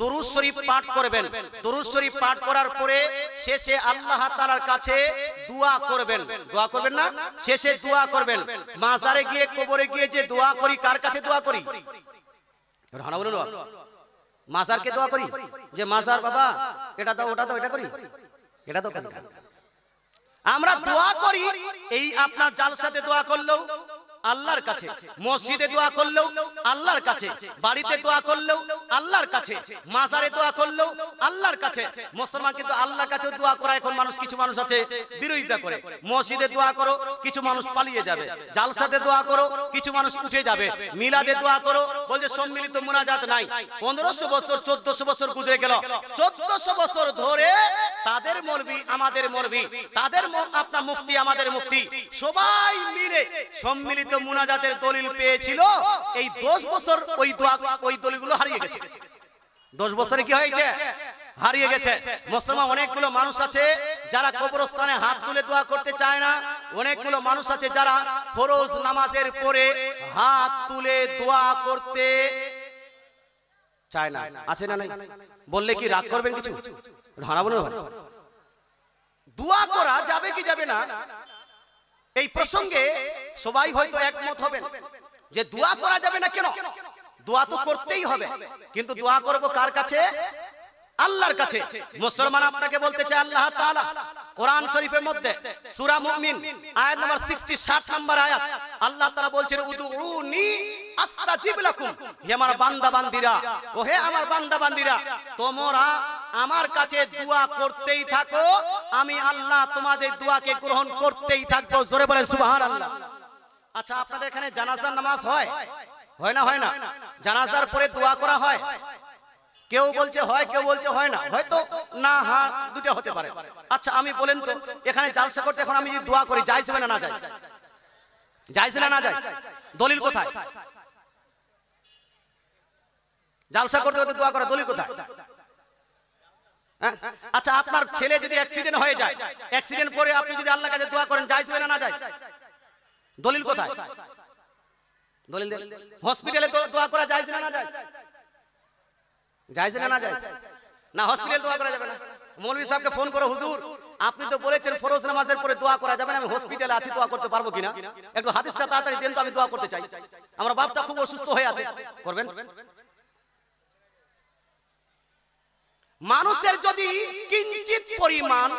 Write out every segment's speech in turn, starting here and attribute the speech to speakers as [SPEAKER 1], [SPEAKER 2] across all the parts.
[SPEAKER 1] দরুদ শরীফ পাঠ করবেন। দরুদ শরীফ পাঠ করার পরে শেষে আল্লাহ তাআলার কাছে দোয়া করবেন। দোয়া করবেন না? শেষে দোয়া করবেন। মাজারে গিয়ে, কবরে গিয়ে যে দোয়া করি, কার কাছে দোয়া করি? রানা বলুন মাজারকে দোয়া করি? যে মাজার বাবা, এটা দাও, ওটা দাও, এটা করি? এটা তো আমরা দোয়া করি, এই আপনার জালসাতে দোয়া করলেও আল্লাহর কাছে। মসজিদে দোয়া করলেও আল্লাহর কাছে। বাড়িতে দোয়া করলেও আল্লাহর কাছে। মাজারে দোয়া করলেও আল্লাহর কাছে। মুসলমান কিন্তু আল্লাহর কাছে দোয়া করা। এখন মানুষ কিছু মানুষ আছে বিরোধিতা করে। মসজিদে দোয়া করো কিছু মানুষ পালিয়ে যাবে। জালসাতে দোয়া করো কিছু মানুষ উঠে যাবে। মিলাদে দোয়া করো বলছে সম্মিলিত মুনাজাত নাই। পনেরোশো বছর চোদ্দশো বছর গুজরে গেল। চোদ্দশো বছর ধরে তাদের মরবি, আমাদের মরবি। তাদের আপনার মুফতি, আমাদের মুফতি। সবাই মিলে সম্মিলিত মুনাজাতের দলিল পেয়েছিল। এই দশ বছর ওই দোয়া, ওই দলিলগুলো হারিয়ে গেছে। দশ বছরে কি হয়েছে? হারিয়ে গেছে। মুসলমান অনেকগুলো মানুষ আছে যারা কবরস্থানে হাত তুলে দোয়া করতে চায় না। অনেকগুলো মানুষ আছে যারা ফরোজ নামাজের পরে হাত তুলে দোয়া করতে চায় না। আছে না নাই? বললে কি রাগ করবেন কিছু? হারা বলুন ভাই। দোয়া করা যাবে কি যাবে না? এই প্রসঙ্গে সবাই হয়তো একমত হবেন যে দোয়া করা যাবে না কেন? দোয়া তো করতেই হবে। কিন্তু দোয়া করব কার কাছে? আল্লাহর কাছে। মুসলমান আপনাকে বলতে চায় আল্লাহ তাআলা। কোরআন শরীফের মধ্যে সূরা মুমিন, আয়াত নাম্বার 60 60 নাম্বার আয়াত আল্লাহ তাআলা বলছেন, উদুউনি আস্তাজিব লাকুম। হে আমার বান্দা বান্দিরা ও হে আমার বান্দা বান্দিরা তোমরা আমার কাছে দোয়া করতেই থাকো। আমি আল্লাহ তোমাদের দোয়াকে গ্রহণ করতেই থাকব। জোরে বলেন, সুবহানাল্লাহ। আচ্ছা আপনাদের এখানে জানাজার নামাজ হয়? হয় না হয় না? জানাজার পরে দোয়া করা হয়? কেউ বলছে হয়, কেউ বলছে হয় না। হয়তো না, হা, দুটো হতে পারে। আচ্ছা আমি বলেন তো, এখানে জালসা করতে এখন আমি যদি দোয়া করি যাইছে না না যাইছে যাইছে না না যাই দলিল কোথায়? জালসা করতে করতে দোয়া করা দলিল কোথায়? আচ্ছা আপনার ছেলে যদি অ্যাক্সিডেন্ট হয়ে যায় অ্যাক্সিডেন্ট পরে আপনি যদি আল্লাহ কাছে দোয়া করেন যাইছে না না যাইছে দলিল কোথায়? দলিল। হসপিটালে দোয়া করা যাইছে না না যাইছে যাইছে না না যাইছে না হসপিটাল দোয়া করা যাবে না। মৌলভী সাহেবকে ফোন করো, হুজুর, আপনি তো বলেছেন ফরোজ নামাজের পরে দোয়া করা যাবে না, আমি হসপিটালে আছি, দোয়া করতে পারব কিনা? একটু হাদিসটা তাড়াতাড়ি দেন তো, আমি দোয়া করতে চাই। আমার বাপটা খুব অসুস্থ হয়ে আছে। করবেন? মানুষের যদি কিঞ্চিত পরিমাণ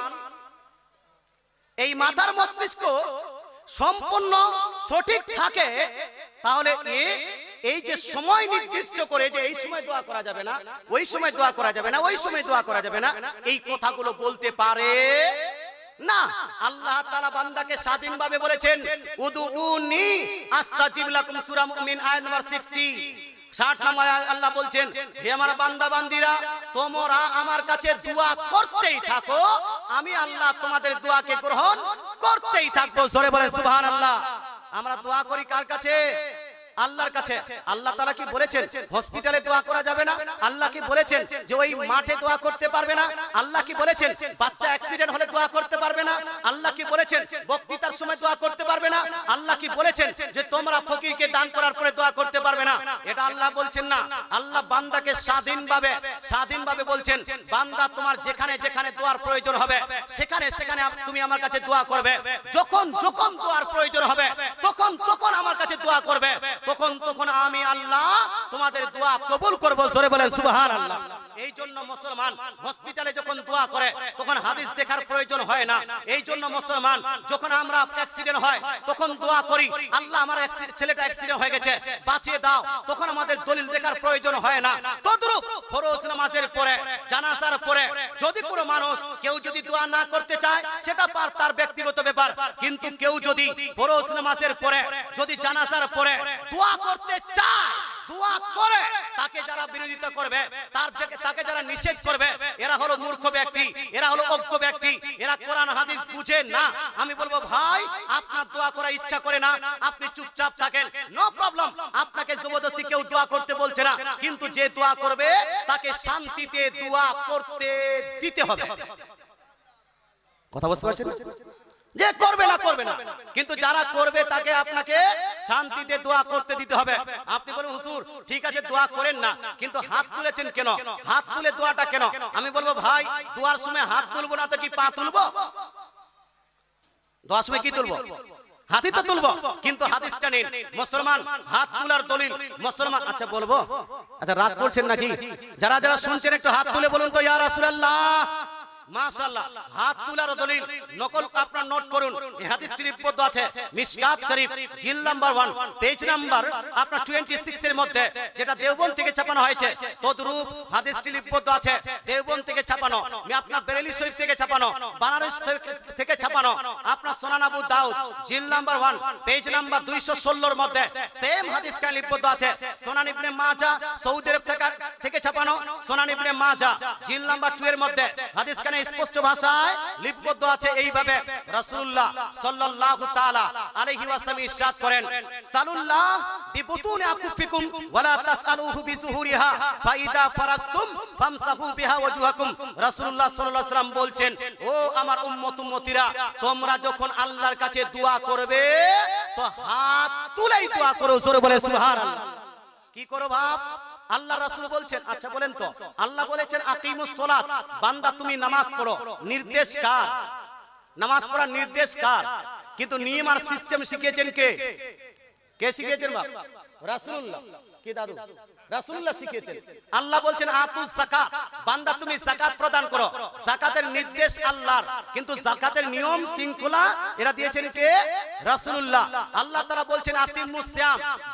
[SPEAKER 1] এই মাথার মস্তিষ্ক সম্পূর্ণ সঠিক থাকে, তাহলে এই যে সময় নির্দিষ্ট করে যে এই সময় দোয়া করা যাবে না, ওই সময় দোয়া করা যাবে না, ওই সময় দোয়া করা যাবে না, এই কথাগুলো বলতে পারে? না। আল্লাহ তাআলা বান্দাকে স্বাধীনভাবে বলেছেন, উদুউনি আস্তাজিব লাকুম সূরা মুমিন আয়াত নাম্বার 60 ষাট নম্বর আল্লাহ বলছেন, হে আমার বান্দা, বান্দিরা, তোমরা আমার কাছে দোয়া করতেই থাকো। আমি আল্লাহ তোমাদের দোয়াকে গ্রহণ করতেই থাকব। জোরে বলে সুবহানাল্লাহ। আমরা দোয়া করি কার কাছে? আল্লাহর কাছে আল্লাহ তারা কি বলেছেন? হসপিটালে দোয়া করা যাবে না? আল্লাহ কি বলেছেন যে ওই মাঠে দোয়া করতে পারবে না? আল্লাহ কি বলেছেন বাচ্চা অ্যাক্সিডেন্ট হলে দোয়া করতে পারবে না? আল্লাহ কি বলেছেন বক্তৃতার সময় দোয়া করতে পারবে না? আল্লাহ কি বলেছেন যে তোমরা ফকিরকে দান করার পরে দোয়া করতে পারবে না? এটা আল্লাহ বলছেন না। আল্লাহ বান্দাকে স্বাধীনভাবে স্বাধীনভাবে বলছেন বান্দা তোমার যেখানে যেখানে দোয়ার প্রয়োজন হবে সেখানে সেখানে তুমি আমার কাছে দোয়া করবে। যখন যখন দোয়ার প্রয়োজন হবে তখন তখন আমার কাছে দোয়া করবে। তখন তখন আমি আল্লাহ তোমাদের দোয়া কবুল করব, জোরে বলেন সুবহানাল্লাহ। এই জন্য মুসলমান হসপিটালে যখন দোয়া করে, তখন হাদিস দেখার প্রয়োজন হয় না। এই জন্য মুসলমান, যখন আমরা অ্যাক্সিডেন্ট হয়, তখন দোয়া করি, আল্লাহ আমার ছেলেটা অ্যাক্সিডেন্ট হয়ে গেছে, বাঁচিয়ে দাও। তখন আমাদের দলিল দেখার প্রয়োজন হয় না। তদ্রুপ ফরজ নামাজের পরে, জানাজার পরে, যদি কোনো মানুষ কেউ যদি দোয়া না করতে চায়, সেটা পার তার ব্যক্তিগত ব্যাপার। কিন্তু কেউ যদি ফরজ নামাজের পরে, যদি জানাজার পরে দোয়া করতে চায় দোয়া করে তাকে যারা বিরোধিতা করবে, তার তাকে যারা নিষেধ করবে, এরা হলো মূর্খ ব্যক্তি, এরা হলো অজ্ঞ ব্যক্তি, এরা কোরআন, হাদিস বুঝে না। আমি বলব, ভাই, আপনার দোয়া করার ইচ্ছা করে না, আপনি চুপচাপ থাকেন। নো প্রবলেম আপনাকে জবরদস্তি কেউ দোয়া করতে বলছে না। কিন্তু যে দোয়া করবে, তাকে শান্তিতে দোয়া করতে দিতে হবে। কথা বুঝতে পারছেন? যে করবে না করবে না। কিন্তু যারা করবে তাকে আপনাকে শান্তিতে দোয়া করতে দিতে হবে। আপনি বলুন হুজুর ঠিক আছে দোয়া করেন না। কিন্তু হাত তুলেছেন কেন? হাত তুলে দোয়াটা কেন? আমি বলব ভাই দোয়ার সময় হাত তুলবো না তো কি পা তুলবো? দোয়ার সময় কি তুলবো? হাতি তো তুলবো। কিন্তু হাদিসটা নিন মুসলমান হাত তোলার দলিল মুসলমান আচ্ছা বলব? আচ্ছা রাগ করছেন নাকি? যারা যারা শুনছেন একটু হাত তুলে বলুন তো ইয়া রাসূলুল্লাহ! মাশাআল্লাহ, হাত তোলার দলিল, নকল আপনার নোট করুন। এই লিপিবদ্ধ আছে মিশকাত শরীফ, জিল নাম্বার 1 পেজ নাম্বার, আপনার 26 এর মধ্যে, যেটা দেওবন্দ থেকে ছাপানো হয়েছে আছে, দেওবন্দ থেকে ছাপানো, আমি আপনার বেরেলি শরীফ থেকে ছাপানো, বানারস থেকে- ছাপানো, আপনার সোনান আবু দাউদ, জিল নাম্বার 1 পেজ নাম্বার 216 এর মধ্যে সেম হাদিস আছে, সোনান ইবনে মাজাহ সৌদি আরব থেকে ছাপানো, সোনান ইবনে মাজাহ জিল নাম্বার 2 এর মধ্যে, হাদিস খানে স্পষ্ট ভাষায় লিপিবদ্ধ আছে এইভাবে রাসূলুল্লাহ সাল্লাল্লাহু তাআলা আলাইহি ওয়াসাল্লাম করেন, সালুল্লাহ ও আমার তোমরা যখন আল্লাহর কাছে করবে কি করো বাপ? আল্লাহ রাসুল বলছেন আচ্ছা বলেন তো, আল্লাহ বলেছেন বান্দা তুমি নামাজ পড়ো, নির্দেশ কার? নামাজ পড়ার নির্দেশ কার? কিন্তু নিয়ম আর সিস্টেম শিখিয়েছেন কে? কে শিখিয়েছেন বাপ? রাসুল্লাহ কি দাদু? রাসূলুল্লাহ শিখিয়েছেন। আল্লাহ বলছেন আতুস বান্দা তুমি প্রদান করো। নির্দেশ আল্লাহর, কিন্তু যাকাতের নিয়ম শৃঙ্খলা এরা দিয়েছেন কে? আল্লাহ বলছেন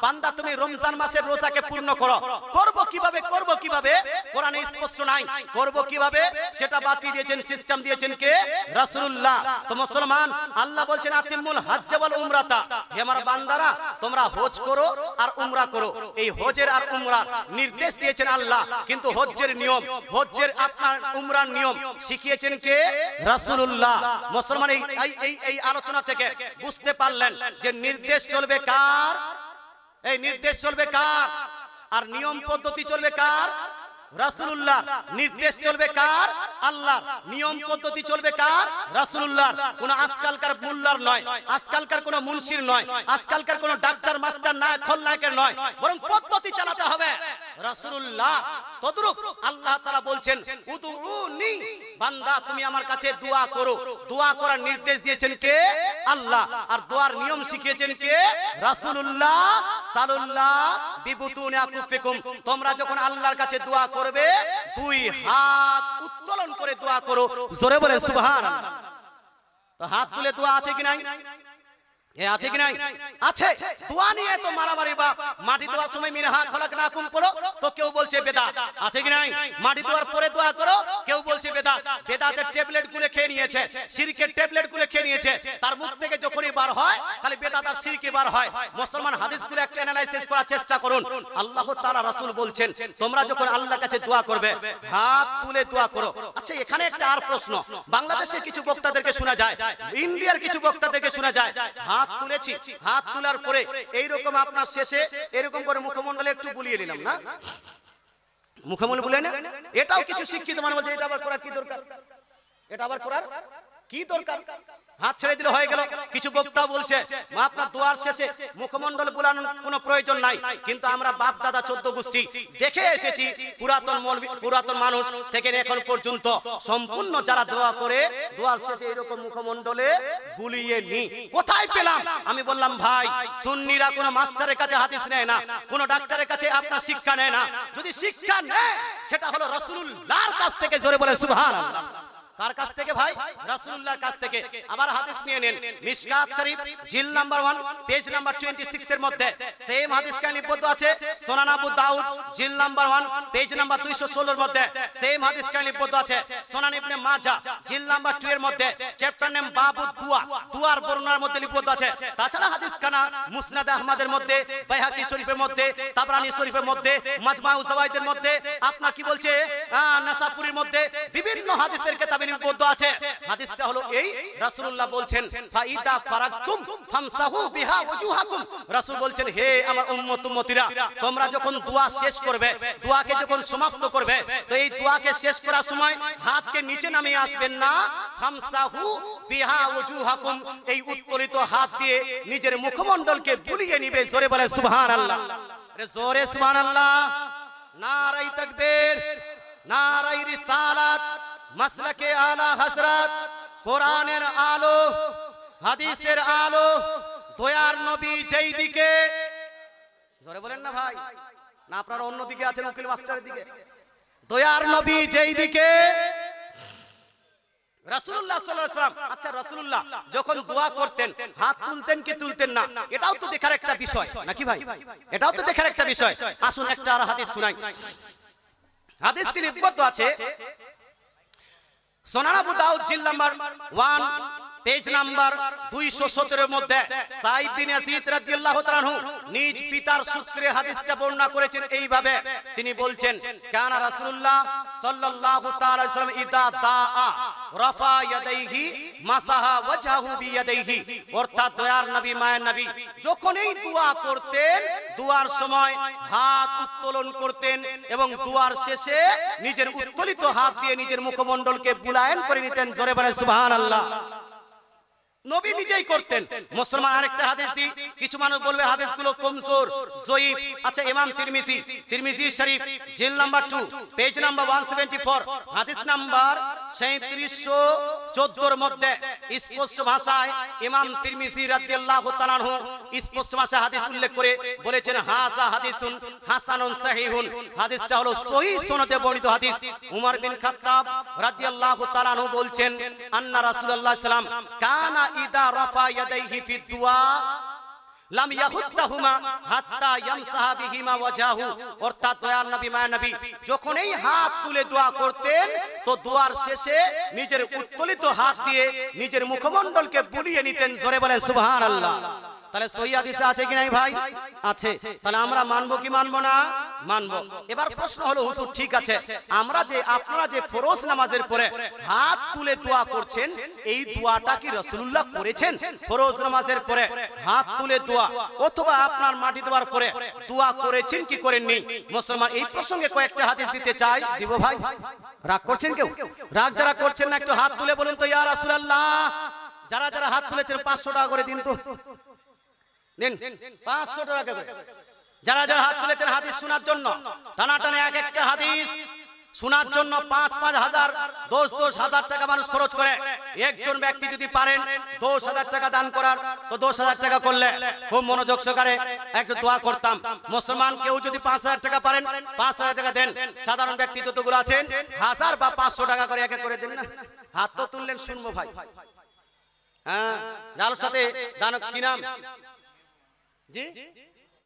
[SPEAKER 1] বান্দা তুমি রমজান মাসের রোজাকে পূর্ণ করো। করব কীভাবে? করব কীভাবে? কোরআনে স্পষ্ট নাই। করব কীভাবে? সেটা বাতি দিয়েছেন, সিস্টেম দিয়েছেন কে? তো মুসলমান, আল্লাহ বলছেন, আতিমুল উমরাতা হে আমার বান্দারা, তোমরা হজ করো আর উমরা করো। এই হজের আর উমরার নির্দেশ দিয়েছেন আল্লাহ, কিন্তু হজ্জের নিয়ম, হজ্জের আপনার উমরার নিয়ম শিখিয়েছেন কে? রাসূলুল্লাহ। মুসলমান এই আলোচনা থেকে বুঝতে পারলেন যে নির্দেশ চলবে কার? এই নির্দেশ চলবে কার? আর নিয়ম পদ্ধতি চলবে কার? রাসূলুল্লাহ নির্দেশ চলবে কার? আল্লাহ নিয়ম, পদ্ধতি চলবে কার? কোন আজকালকার নয়, আজকালকার কোন নয়, আজকালকার কোন ডাক্তার, মাস্টার না নয়, বরং পদ্ধতি চালাতে হবে। আল্লাহ বলছেন বান্দা, তুমি আমার কাছে দোয়া করো। দোয়া করার নির্দেশ দিয়েছেন কে? আল্লাহ। আর দোয়ার নিয়ম শিখিয়েছেন কে? রাসূলুল্লাহ সাল্লাল্লাহ বিবুতুনি তোমরা যখন আল্লাহর কাছে দোয়া করবে, দুই হাত উত্তোলন করে দোয়া করো। জোরে বলে, সুবহানাল্লাহ। তো হাত তুলে দোয়া আছে কি নাই? আছে কি নাই? আছে। দোয়া নিয়ে তো মারামারি বাপ মাটি সময় মিনহা না কুম পড়ো তো কেউ বলছে বেদাত আছে কি নাই? মাটি পরে দোয়া করো, কেউ বলছে বেদাত বেদাতের ট্যাবলেটগুলো খেয়ে নিয়েছে ট্যাবলেটগুলো খেয়ে নিয়েছে। তার মুখ থেকে যখনই বার হয় বেদাত আর শিরকি বার হয়। মুসলমান হাদিসগুলো একটা অ্যানালাইসিস করার চেষ্টা করুন। আল্লাহ বলছেন, তোমরা যখন আল্লাহর কাছে দোয়া করবে, হাত তুলে দোয়া করো। আচ্ছা এখানে একটা আর প্রশ্ন। বাংলাদেশে কিছু বক্তাদেরকে শোনা যায়, ইন্ডিয়ার কিছু বক্তাদেরকে শোনা যায় তুলেছি, হাত তোলার পরে এইরকম আপনার শেষে এরকম করে মুখমন্ডলে একটু বুলিয়ে নিলাম, না? মুখমন্ডল বুলিয়ে না এটাও কিছু শিক্ষিত মানে বলছে, এটা আবার করার কি দরকার? এটা আবার করার কি দরকার? হাত ছেড়ে দিলে হয়ে গেল। কিছু বক্তা বলছে, মা, আপনার দোয়ার শেষে মুখমণ্ডল বুলানোর কোনো প্রয়োজন নাই। কিন্তু আমরা বাপ দাদা চোদ্দ গোষ্ঠী দেখে এসেছি, পুরাতন পুরাতন মানুষ থেকে এখন পর্যন্ত সম্পূর্ণ যারা দোয়া করে, দোয়ার শেষে এরকম মুখমণ্ডলে বুলিয়ে নি। কোথায় পেলাম? আমি বললাম, ভাই, সুন্নিরা কোনো মাস্টারের কাছে হাদিস নেয় না, কোনো ডাক্তারের কাছে আপনার শিক্ষা নেয় না। যদি শিক্ষা নেয়, সেটা হলো রাসূলুল্লাহর কাছ থেকে জোরে বলে, সুবহানাল্লাহ। কার কাছ থেকে ভাই? কাছ থেকে। আবার হাদিস নিয়ে নেন। শরীফ, জিল নাম্বার 1 পেজ নাম্বার 26 এর মধ্যে। সেম হাদিস আছে। আবু দাউদ, জিল নাম্বার 1 পেজ নাম্বার 216 এর মধ্যে। সেম হাদিস আছে। ইবনে জিল নাম্বার 2 এর মধ্যে। চ্যাপ্টার নেম বাবু দুয়া দুয়ার মধ্যে লিপিবদ্ধ আছে। তাছাড়া হাদিস খানা মুসনাদ আহমদের মধ্যে, বাইহাকি শরীফের মধ্যে, তাবরানী শরীফের মধ্যে মধ্যে। আপনার কি বলছে? মধ্যে বিভিন্ন হাদিসের লিপিবদ্ধ আছে। হাদিসটা হলো এই, রাসূলুল্লাহ বলছেন, ফাইদা ফারাকতুম ফামসাহু বিহা ওয়াজুহাকুম রাসূল বলছেন, হে আমার উম্মত, উম্মতিরা, তোমরা যখন দোয়া শেষ করবে, দোয়াকে যখন সমাপ্ত করবে, তো এই দোয়াকে শেষ করার সময় হাতকে নিচে নামিয়ে আসবেন না। ফামসাহু বিহা ওজুহাকুম। এই উত্তোলিত হাত দিয়ে নিজের মুখমণ্ডলকে বুলিয়ে নিবে, জোরে বলে, সুবহানাল্লাহ। আরে জোরে, সুবহানাল্লাহ। নারাই তাকবীর, নারাই রিসালাত। মাসলাকে আলা হযরত, কোরআনের আলো, হাদিসের আলো, দয়ার নবী যেই দিকে। জোরে বলেন না ভাই, না আপনারা অন্য দিকে আছেন উকিল মাস্টারের দিকে। দয়ার নবী যেই দিকে। রাসূলুল্লাহ সাল্লাল্লাহু আলাইহি ওয়াসাল্লাম আচ্ছা রাসূলুল্লাহ, যখন দোয়া করতেন, হাত তুলতেন কি তুলতেন না? এটাও তো দেখার একটা বিষয়, নাকি ভাই? এটাও তো দেখার একটা বিষয়। আসুন একটা আর হাদিস শুনাই। হাদিসটি লিপিবদ্ধ আছে। দাউদ জিল নাম্বার 1 পেজ নাম্বার 217 এর মধ্যে নিজ পিতার সূত্রে হাদিসটা বর্ণনা করেছেন এইভাবে। তিনি বলছেন, কানা রাসূলুল্লাহ সাল্লাল্লাহু তাআলা ইদা দাআ রাফা মাসাহা অর্থাৎ দয়ার নবী, মায়ের নবী যখনই দোয়া করতেন দোয়ার সময় হাত উত্তোলন করতেন এবং দোয়ার শেষে নিজের উত্তোলিত হাত দিয়ে নিজের মুখমণ্ডলকে বুলায়ন করে নিতেন। জোরে বলে সুবহানাল্লাহ। নবী নিজেই করতেন। মুসলমান আরেকটা হাদিস দি কিছু মানুষ বলবে, হাদিসগুলো কমজোর, জয়ীফ। আচ্ছা ইমাম তিরমিজি তিরমিজি শরীফ, জিল নাম্বার 2 পেজ নাম্বার 174 হাদিস নাম্বার 3714 এর মধ্যে স্পষ্ট ভাষায় ইমাম তিরমিজি রাদিয়াল্লাহু তাআলা আনহু স্পষ্ট ভাষায় হাদিস উল্লেখ করে বলেছেন হাসা হাদিসুন হাসানুন সহিহুন। হাদিসটা হলো সহিহ সনদে বর্ণিত হাদিস। উমর বিন খাত্তাব রাদিয়াল্লাহু তাআলা আনহু বলছেন, আন্না রাসূলুল্লাহ সাল্লাম কানা ইদা রাফা ইয়াদাইহি ফিদ দুআ অর্থাৎ নবী মায়া নবী হাত তুলে করতেন, তো শেষে নিজের উত্তোলিত হাত দিয়ে নিজের মুখমণ্ডলকে বুলিয়ে নিতেন, জোরে বলে সুবহানাল্লাহ। তাহলে সহি হাদিসে আছে কি নাই ভাই? আছে। তাহলে আমরা মানবো কি মানবো না? মানবো। এবার প্রশ্ন হলো, হুজুর, ঠিক আছে। আমরা যে, আপনারা যে ফরজ নামাজের পরে হাত তুলে দোয়া করছেন, এই দোয়াটা কি রাসূলুল্লাহ করেছেন? ফরজ নামাজের পরে হাত তুলে দোয়া। অথবা আপনার মাটি দেওয়ার পরে দোয়া করেছেন কি করেননি? মুসলমান, এই প্রসঙ্গে কয়েকটা হাদিস দিতে চাই। দিব ভাই? রাগ করছেন কেউ? রাগ যারা করছেন না, একটু হাত তুলে বলুন তো, ইয়া রাসূলুল্লাহ। যারা যারা হাত তুলেছেন, পাঁচশো টাকা করে দিন তো। নিন, পাঁচশো টাকা যারা যারা হাত তুলেছেন হাদিস শোনার জন্য, টানা টানা এক একটা হাদিস শোনার জন্য পাঁচ পাঁচ হাজার, দশ দশ হাজার টাকা মানুষ খরচ করে। একজন ব্যক্তি যদি পারেন, দশ হাজার টাকা দান করার, তো দশ হাজার টাকা করলে খুব মনোযোগ সহকারে একটু দোয়া করতাম। মুসলমান কেউ যদি পাঁচ হাজার টাকা পারেন, পাঁচ হাজার টাকা দেন। সাধারণ ব্যক্তি যতগুলো আছেন, হাজার বা পাঁচশো টাকা করে একে করে দিন না। হাত তো তুললেন শুনব ভাই। হ্যাঁ যার সাথে দানব কি নাম? যে